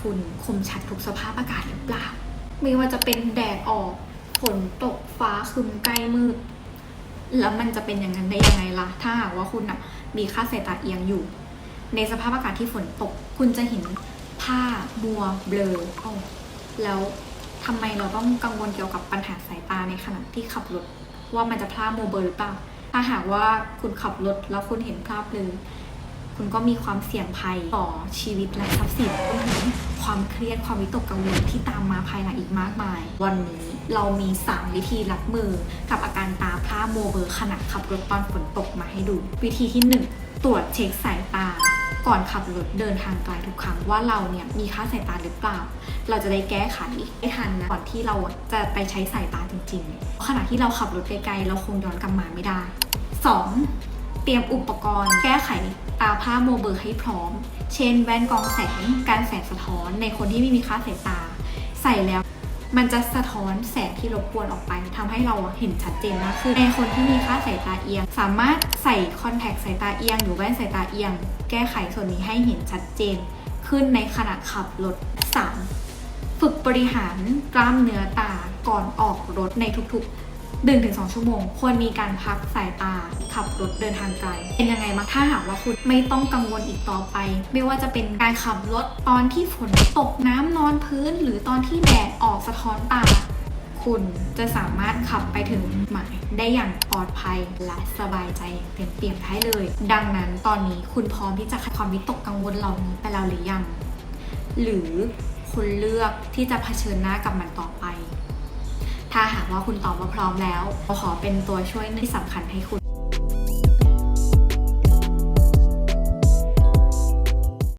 คุณคมชัดทุกสภาพอากาศหรือเปล่า ไม่ว่าจะเป็นแดดออกฝนตกฟ้าคึมใกล้มืด แล้วมันจะเป็นอย่างนั้นได้ยังไงล่ะ ถ้าหากว่าคุณอะมีค่าสายตาเอียงอยู่ ในสภาพอากาศที่ฝนตก คุณจะเห็นผ้ามัวเบลออแล้วทำไมเราต้องกังวลเกี่ยวกับปัญหาสายตาในขณะที่ขับรถ ว่ามันจะพลาดมัวเบลอหรือเปล่า ถ้าหากว่าคุณขับรถแล้วคุณเห็นภาพเบลอ คุณก็มีความเสี่ยงภัยต่อชีวิตและทรัพย์สินรวมถึงความเครียดความวิตกกังวลที่ตามมาภายหลังอีกมากมาย วันนี้เรามี 3 วิธีรับมือกับอาการตาพร่ามัวเบลอขณะขับรถตอนฝนตกมาให้ดู วิธีที่ 1 ตรวจเช็คสายตาก่อนขับรถเดินทางไกลทุกครั้งว่าเราเนี่ยมีค่าสายตาหรือเปล่า เราจะได้แก้ไขให้ทันนะก่อนที่เราจะไปใช้สายตาจริงๆ ขณะที่เราขับรถไกลๆเราคงย้อนกลับมาไม่ได้ 2. เตรียมอุปกรณ์แก้ไขตาผ้าโมเบอร์ให้พร้อม เช่นแว่นกองแสง การแสงสะท้อนในคนที่ไม่มีค่าสายตา ใส่แล้วมันจะสะท้อนแสงที่รบกวนออกไปทำให้เราเห็นชัดเจนมากขึ้นในคนที่มีค่าสายตาเอียง สามารถใส่คอนแทคสายตาเอียง หรือแว่นสายตาเอียง แก้ไขส่วนนี้ให้เห็นชัดเจน ขึ้นในขณะขับรถ 3. ฝึกบริหารกล้ามเนื้อตาก่อนออกรถในทุกๆ 1-2ถึงชั่วโมง ควรมีการพักสายตา ขับรถเดินทางไกล เป็นยังไงบ้างถ้าหากว่าคุณไม่ต้องกังวลอีกต่อไป ไม่ว่าจะเป็นการขับรถตอนที่ฝนตกน้ำนอนพื้น หรือตอนที่แดดออกสะท้อนตา คุณจะสามารถขับไปถึงหมายได้อย่างปลอดภัยและสบายใจเต็มเปี่ยมได้เลย ดังนั้นตอนนี้คุณพร้อมที่จะขัดความวิตกกังวลเหล่านี้ไปแล้วหรือยัง หรือคุณเลือกที่จะเผชิญหน้ากับมันต่อไป ถ้าหากว่าคุณตอบว่าพร้อมแล้วเราขอเป็นตัวช่วยที่สำคัญให้คุณ